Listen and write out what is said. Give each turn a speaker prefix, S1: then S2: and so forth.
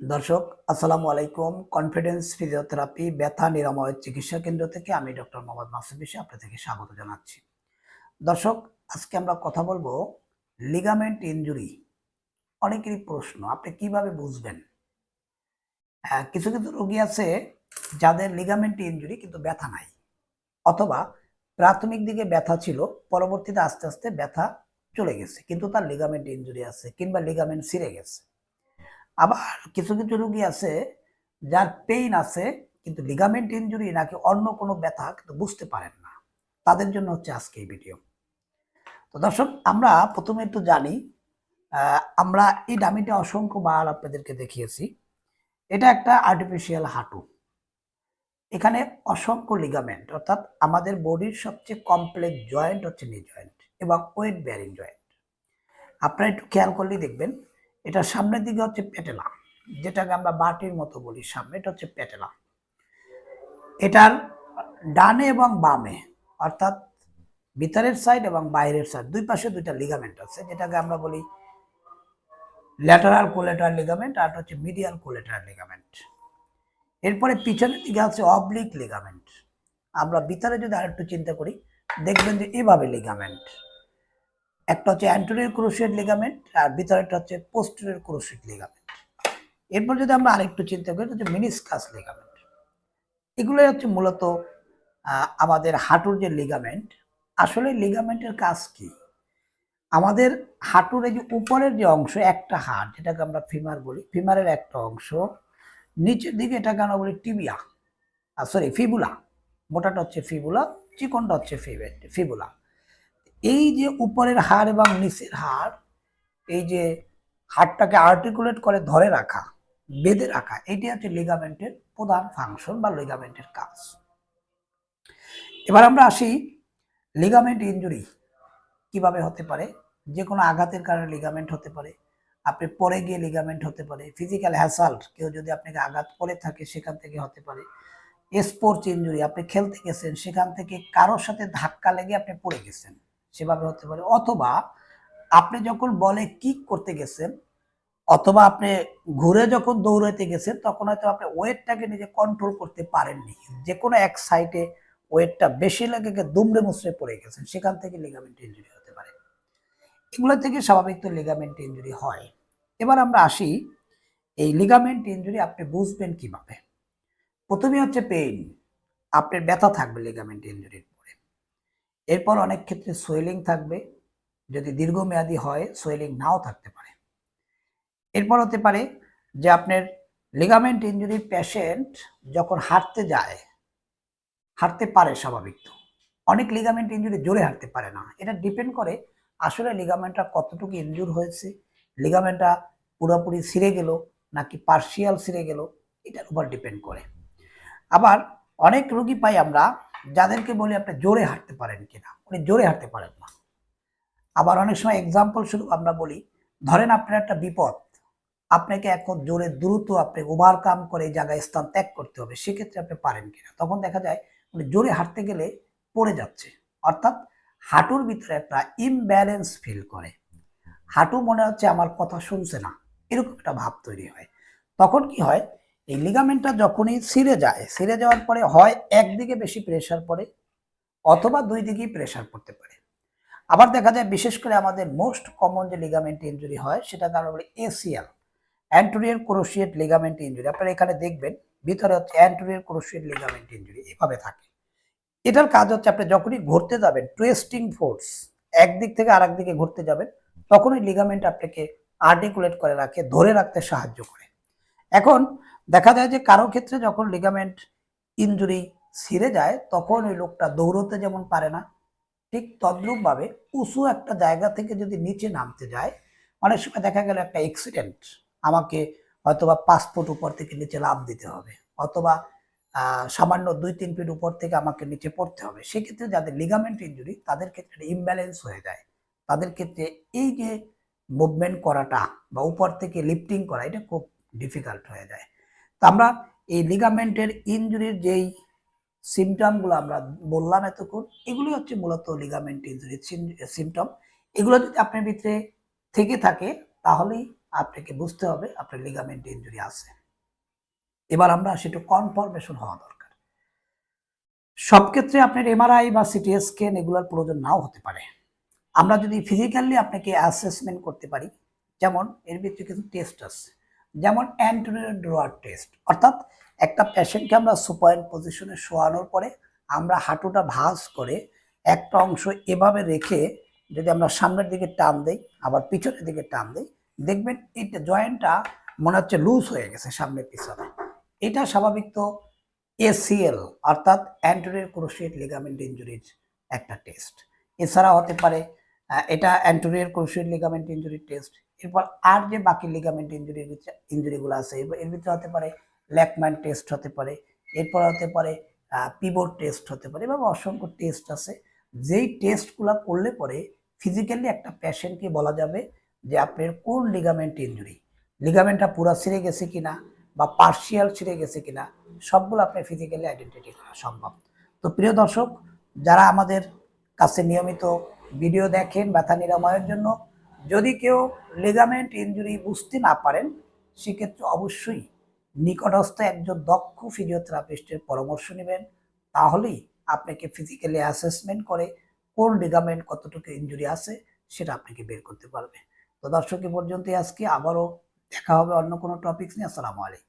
S1: দর্শক আসসালামু আলাইকুম। কনফিডেন্স ফিজিওথেরাপি ব্যথা নিরাময় চিকিৎসা কেন্দ্র থেকে আমি ডক্টর মোহাম্মদ মাসুদ বিশা আপনাদেরকে স্বাগত জানাচ্ছি। দর্শক আজকে আমরা কথা বলব লিগামেন্ট ইনজুরি অনেকেরই প্রশ্ন আপনি কীভাবে বুঝবেন? আহ, কিছু কিছু রোগী আছে যাদের লিগামেন্ট ইনজুরি কিন্তু ব্যথা নাই অথবা প্রাথমিক দিকে ব্যথা ছিল পরবর্তীতে আস্তে আস্তে ব্যথা চলে গেছে কিন্তু তার লিগামেন্ট ইনজুরি আছে কিংবা লিগামেন্ট ছিঁড়ে গেছে। আবার কিছু কিছু রুগী আছে যার পেইন আছে, কিন্তু লিগামেন্ট ইঞ্জুরি নাকি অন্য কোনো ব্যথা কিন্তু বুঝতে পারেন না। তাদের জন্য হচ্ছে আজকে এই ভিডিও তো দর্শক, আমরা প্রথমে একটু জানি আমরা এই ডামিটা অসংখ্য বার আপনাদেরকে দেখিয়েছি। এটা একটা আর্টিফিশিয়াল হাঁটু। এখানে অসংখ্য লিগামেন্ট অর্থাৎ আমাদের বডির সবচেয়ে কমপ্লেক্স জয়েন্ট হচ্ছে নি জয়েন্ট এবং ওয়েট বেয়ারিং জয়েন্ট আপনারা একটু খেয়াল করলেই দেখবেন এটা সামনের দিকে হচ্ছে পেটেলা যেটাকে আমরা বাটির মতো বলি সামনে, এটা হচ্ছে পেটেলা এটার ডানে এবং বামে, অর্থাৎ ভিতরের সাইড এবং বাইরের সাইড দুই পাশে দুইটা লিগামেন্ট আছে, যেটাকে আমরা বলি ল্যাটারাল কোলেটার লিগামেন্ট আর হচ্ছে মিডিয়াল কোলেটার লিগামেন্ট এরপরে পিছনের দিকে আছে অবলিক লিগামেন্ট আমরা ভিতরে যদি আরেকটু চিন্তা করি, দেখবেন যে এভাবে লিগামেন্ট একটা হচ্ছে অ্যান্টোরিয়র ক্রোশিয়েট লিগামেন্ট আর ভিতরেরটা হচ্ছে পোস্টেরিয়র ক্রোশিয়েট লিগামেন্ট এরপর যদি আমরা আরেকটু চিন্তা করি হচ্ছে মিনিসকাস লিগামেন্ট এগুলোই হচ্ছে মূলত আমাদের হাঁটুর যে লিগামেন্ট আসলে লিগামেন্টের কাজ কি? আমাদের হাঁটুর এই যে উপরের যে অংশ, একটা হাড়, যেটাকে আমরা ফিমার বলি ফিমারের একটা অংশ, নিচের দিকে এটাকে আমরা বলি টিবিয়া সরি ফিবুলা মোটাটা হচ্ছে ফিবুলা চিকনটা হচ্ছে ফিবুলা এই যে উপরের হাড় এবং নিচের হাড় এই যে হাড়টাকে আর্টিকুলেট করে ধরে রাখা, বেঁধে রাখা, এটি হচ্ছে লিগামেন্টের প্রধান ফাংশন বা লিগামেন্টের কাজ। এবার আমরা আসি লিগামেন্ট ইনজুরি কীভাবে হতে পারে? যে কোনো আঘাতের কারণে লিগামেন্ট হতে পারে। আপনি পরে গিয়ে লিগামেন্ট হতে পারে। ফিজিক্যাল হ্যাসাল্ট কেউ যদি আপনাকে আঘাত করে থাকে সেখান থেকে হতে পারে। স্পোর্টস ইনজুরি আপনি খেলতে গেছেন, সেখান থেকে কারোর সাথে ধাক্কা লেগে আপনি পড়ে গেছেন। সেভাবে হতে পারে। অথবা আপনি যখন বলে কিক করতে গেছেন, অথবা আপনি ঘুরে যখন দৌড়াইতে গেছেন, তখন হয়তো আপনি ওয়েটটাকে নিজে কন্ট্রোল করতে পারেননি। যে কোনো এক সাইডে ওয়েটটা বেশি লাগে গিয়ে দুমড়ে মুচড়ে পড়ে গেছেন, সেখান থেকে লিগামেন্ট ইনজুরি হতে পারে। এগুলো থেকে স্বাভাবিক তো লিগামেন্ট ইনজুরি হয়। এবার আমরা আসি, এই লিগামেন্ট ইনজুরি আপনি বুঝবেন কীভাবে? প্রথমে হচ্ছে পেইন আপনার ব্যথা থাকবে লিগামেন্ট ইনজুরির পরে এরপর অনেক ক্ষেত্রে সোয়েলিং থাকবে। যদি দীর্ঘমেয়াদী হয়, সোয়েলিং নাও থাকতে পারে। এরপর হতে পারে যে আপনার লিগামেন্ট ইনজুরির পেশেন্ট যখন হাঁটতে যায়, হাঁটতে পারে স্বাভাবিক তো। অনেক লিগামেন্ট ইনজুরি জোরে হাঁটতে পারে না। এটা ডিপেন্ড করে আসলে লিগামেন্টটা কতটুকু ইনজুর হয়েছে লিগামেন্টটা পুরোপুরি ছিঁড়ে গেল নাকি পার্শিয়াল ছিঁড়ে গেল, এটার উপর ডিপেন্ড করে। আবার অনেক রোগী পাই আমরা যাদেরকে বলি আপনি জোরে হাঁটতে পারেন কিনা, উনি জোরে হাঁটতে পারেন না। আবার অনেক সময় এক্সাম্পল শুধু আমরা বলি, ধরেন আপনার একটা বিপদ, আপনাকে এখন জোরে দ্রুত আপনি ওভারকাম করে জায়গায় স্থান ত্যাগ করতে হবে, সেক্ষেত্রে আপনি পারেন কিনা। তখন দেখা যায় উনি জোরে হাঁটতে গেলে পড়ে যাচ্ছে, অর্থাৎ হাঁটুর ভিতরে একটা ইমব্যালেন্স ফিল করে। হাঁটু মনে হচ্ছে আমার কথা শুনছে না, এরকম একটা ভাব তৈরি হয়। তখন কি হয় এই লিগামেন্টটা যখনই ছিঁড়ে যায়, ছিঁড়ে যাওয়ার পরে হয় একদিকে বেশি প্রেশার পড়ে অথবা দুই দিকেই প্রেশার পড়তে পারে। আবার দেখা যায় বিশেষ করে আমাদের মোস্ট কমন যে লিগামেন্ট ইঞ্জুরি হয় সেটাকে আমরা বলি ACL anterior cruciate ligament injury আপনারা এখানে দেখবেন, ভিতরে হচ্ছে অ্যান্টোরিয়ার ক্রোশিয়েট লিগামেন্ট ইঞ্জুরি এভাবে থাকে। এটার কাজ হচ্ছে আপনি যখনই ঘুরতে যাবেন টুয়েস্টিং ফোর্স একদিক থেকে আরেক দিকে ঘুরতে যাবেন তখন ওই লিগামেন্ট আপনাকে আর্টিকুলেট করে রাখে, ধরে রাখতে সাহায্য করে। এখন দেখা যায় যে কারও ক্ষেত্রে যখন লিগামেন্ট ইনজুরি ছিঁড়ে যায়, তখন ওই লোকটা দৌড়তে যেমন পারে না, ঠিক তদ্রূপভাবে উঁচু একটা জায়গা থেকে যদি নিচে নামতে যায়, অনেক সময় দেখা গেল একটা অ্যাক্সিডেন্ট আমাকে পাঁচ ফুট উপর থেকে নিচে লাভ দিতে হবে, অথবা সামান্য দুই তিন ফিট উপর থেকে আমাকে নিচে পড়তে হবে। সেক্ষেত্রে যাদের লিগামেন্ট ইনজুরি তাদের ক্ষেত্রে ইমব্যালেন্স হয়ে যায়। তাদের ক্ষেত্রে এই যে মুভমেন্ট করাটা বা উপর থেকে লিফটিং করা, এটা খুব ডিফিকাল্ট হয়ে যায়। আমরা এই লিগামেন্টের ইনজুরির যেই সিমটমগুলো আমরা বললাম এতক্ষণ এগুলি হচ্ছে মূলত লিগামেন্ট ইঞ্জুরির সিমটম এগুলো যদি আপনার ভিতরে থেকে থাকে, তাহলেই আপনাকে বুঝতে হবে আপনার লিগামেন্ট ইঞ্জুরি আছে। এবার আমরা সেটা কনফার্মেশন হওয়া দরকার। সব ক্ষেত্রে আপনার এমআরআই বা সিটি স্ক্যান এগুলোর প্রয়োজন নাও হতে পারে। আমরা যদি ফিজিক্যালি আপনাকে অ্যাসেসমেন্ট করতে পারি, যেমন এর ভিতরে কিছু টেস্ট আছে। যেমন অ্যান্টোনিও ড্রোয়ার টেস্ট। অর্থাৎ একটা পেশেন্টকে আমরা সুপাইন পজিশনে শোয়ানোর পরে আমরা হাঁটুটা ভাঁজ করে একটা অংশ এভাবে রেখে যদি আমরা সামনের দিকে টান দেই, আবার পিছনের দিকে টান দেই, দেখবেন এইটা জয়েন্টটা মনে হচ্ছে লুজ হয়ে গেছে সামনে পিছনে। এটা স্বাভাবিক তো এসিএল অর্থাৎ অ্যান্টোরিয়ার ক্রোশিয়েট লিগামেন্ট ইঞ্জুরির একটা টেস্ট এছাড়া হতে পারে এটা অ্যান্টোরিয়ার ক্রোশিয়েট লিগামেন্ট ইঞ্জুরির টেস্ট এরপর আর যে বাকি লিগামেন্ট ইঞ্জুরি ইঞ্জুরিগুলো আছে এর- ভিতরে হতে পারে ল্যাকম্যান টেস্ট হতে পারে, এরপর হতে পারে পিবোর্ড টেস্ট হতে পারে এবং অসংখ্য টেস্ট আছে। যেই টেস্টগুলো করলে পরে ফিজিক্যালি একটা প্যাশেন্টকে বলা যাবে যে আপনার কোন লিগামেন্ট ইঞ্জুরি লিগামেন্টটা পুরো ছিঁড়ে গেছে কিনা বা পার্শিয়াল ছিঁড়ে গেছে কিনা, সবগুলো আপনার ফিজিক্যালি আইডেন্টিটি করা সম্ভব। তো প্রিয় দর্শক, যারা আমাদের কাছে নিয়মিত ভিডিও দেখেন ব্যথা নিরাময়ের জন্য যদি কেউ লিগামেন্ট ইঞ্জুরি বুঝতে না পারেন, সেক্ষেত্রে অবশ্যই নিকটস্থ একজন দক্ষ ফিজিওথেরাপিস্টের পরামর্শ নেবেন। তাহলেই আপনাকে ফিজিক্যালি অ্যাসেসমেন্ট করে কোন লেগামেন্ট কতটুকু ইঞ্জুরি আছে সেটা আপনাকে বের করতে পারবে। তো দর্শক পর্যন্তই আজকে। আবারও দেখা হবে অন্য কোনো টপিকস নিয়ে। আসসালামু আলাইকুম।